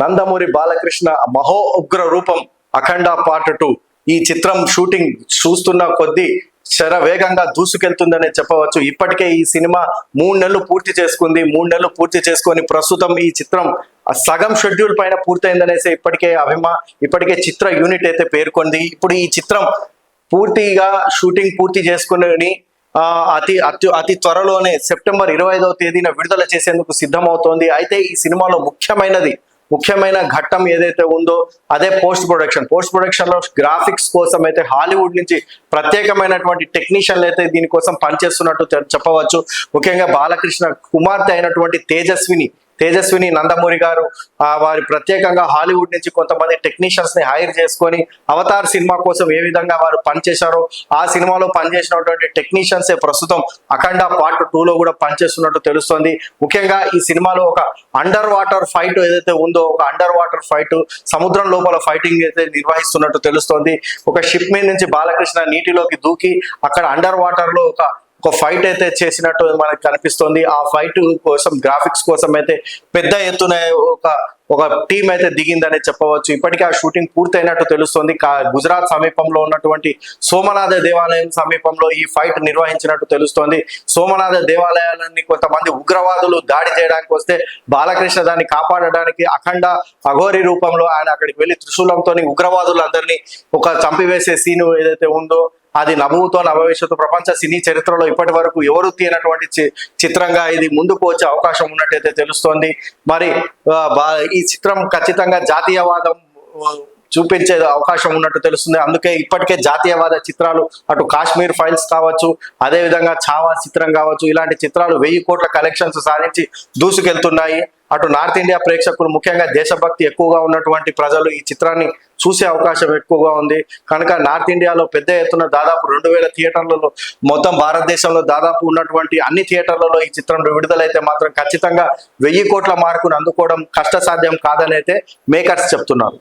నందమూరి బాలకృష్ణ మహో ఉగ్ర రూపం అఖండ part two. ఈ చిత్రం షూటింగ్ చూస్తున్న కొద్దీ శర వేగంగా దూసుకెళ్తుందనే చెప్పవచ్చు. ఇప్పటికే ఈ సినిమా మూడు నెలలు పూర్తి చేసుకుంది. మూడు నెలలు పూర్తి చేసుకొని ప్రస్తుతం ఈ చిత్రం సగం షెడ్యూల్ పైన పూర్తయిందనేసి ఇప్పటికే అభిమా ఇప్పటికే చిత్ర యూనిట్ అయితే పేర్కొంది. ఇప్పుడు ఈ చిత్రం పూర్తిగా షూటింగ్ పూర్తి చేసుకుని అతి అతి అతి త్వరలోనే సెప్టెంబర్ ఇరవై ఐదవ తేదీన విడుదల చేసేందుకు సిద్ధమవుతోంది. అయితే ఈ సినిమాలో ముఖ్యమైనది ముఖ్యమైన ఘట్టం ఏదైతే ఉందో అదే పోస్ట్ ప్రొడక్షన్. పోస్ట్ ప్రొడక్షన్లో గ్రాఫిక్స్ కోసం అయితే హాలీవుడ్ నుంచి ప్రత్యేకమైనటువంటి టెక్నీషియన్లు అయితే దీనికోసం పనిచేస్తున్నట్టు చెప్పవచ్చు. ముఖ్యంగా బాలకృష్ణ కుమార్తె అయినటువంటి తేజస్విని తేజస్విని నందమూరి గారు వారి ప్రత్యేకంగా హాలీవుడ్ నుంచి కొంతమంది టెక్నీషియన్స్ని హైర్ చేసుకొని అవతార్ సినిమా కోసం ఏ విధంగా వారు పనిచేశారో ఆ సినిమాలో పనిచేసినటువంటి టెక్నీషియన్స్ ప్రస్తుతం అఖండ పార్ట్ టూ లో కూడా పనిచేస్తున్నట్టు తెలుస్తోంది. ముఖ్యంగా ఈ సినిమాలో ఒక అండర్ వాటర్ ఫైట్ ఏదైతే ఉందో ఒక అండర్ వాటర్ ఫైట్ సముద్రం లోపల ఫైటింగ్ అయితే నిర్వహిస్తున్నట్టు తెలుస్తోంది. ఒక షిప్ మీద నుంచి బాలకృష్ణ నీటిలోకి దూకి అక్కడ అండర్ వాటర్లో ఒక ఒక ఫైట్ అయితే చేసినట్టు మనకు కనిపిస్తుంది. ఆ ఫైట్ కోసం గ్రాఫిక్స్ కోసం అయితే పెద్ద ఎత్తున ఒక ఒక టీం అయితే దిగిందనే చెప్పవచ్చు. ఇప్పటికే ఆ షూటింగ్ పూర్తయినట్టు తెలుస్తుంది. కా- గుజరాత్ సమీపంలో ఉన్నటువంటి సోమనాథ దేవాలయం సమీపంలో ఈ ఫైట్ నిర్వహించినట్టు తెలుస్తోంది. సోమనాథ దేవాలయాలన్నీ కొంతమంది ఉగ్రవాదులు దాడి చేయడానికి వస్తే బాలకృష్ణ దాన్ని కాపాడడానికి అఖండ అఘోరి రూపంలో ఆయన అక్కడికి వెళ్ళి త్రిశూలంతో ఉగ్రవాదులందరినీ ఒక చంపివేసే సీను ఏదైతే ఉందో అది నభూతో నభవిష్యత్తు ప్రపంచ సినీ చరిత్రలో ఇప్పటి వరకు ఎవరు తీయనటువంటి చి- చిత్రంగా ఇది ముందుకు వచ్చే అవకాశం ఉన్నట్టయితే తెలుస్తోంది. మరి బా- ఈ చిత్రం ఖచ్చితంగా జాతీయవాదం చూపించే అవకాశం ఉన్నట్టు తెలుస్తుంది. అందుకే ఇప్పటికే జాతీయవాద చిత్రాలు అటు కాశ్మీర్ ఫైల్స్ కావచ్చు అదే విధంగా చిత్రం కావచ్చు ఇలాంటి చిత్రాలు వెయ్యి కోట్ల కలెక్షన్స్ సాధించి దూసుకెళ్తున్నాయి. అటు నార్త్ ఇండియా ప్రేక్షకులు ముఖ్యంగా దేశభక్తి ఎక్కువగా ఉన్నటువంటి ప్రజలు ఈ చిత్రాన్ని చూసే అవకాశం ఎక్కువగా ఉంది. కనుక నార్త్ ఇండియాలో పెద్ద ఎత్తున దాదాపు రెండు వేల థియేటర్లలో మొత్తం భారతదేశంలో దాదాపు ఉన్నటువంటి అన్ని థియేటర్లలో ఈ చిత్రం విడుదలైతే మాత్రం ఖచ్చితంగా వెయ్యి కోట్ల మార్కును అందుకోవడం కష్టసాధ్యం కాదని అయితే మేకర్స్ చెప్తున్నారు.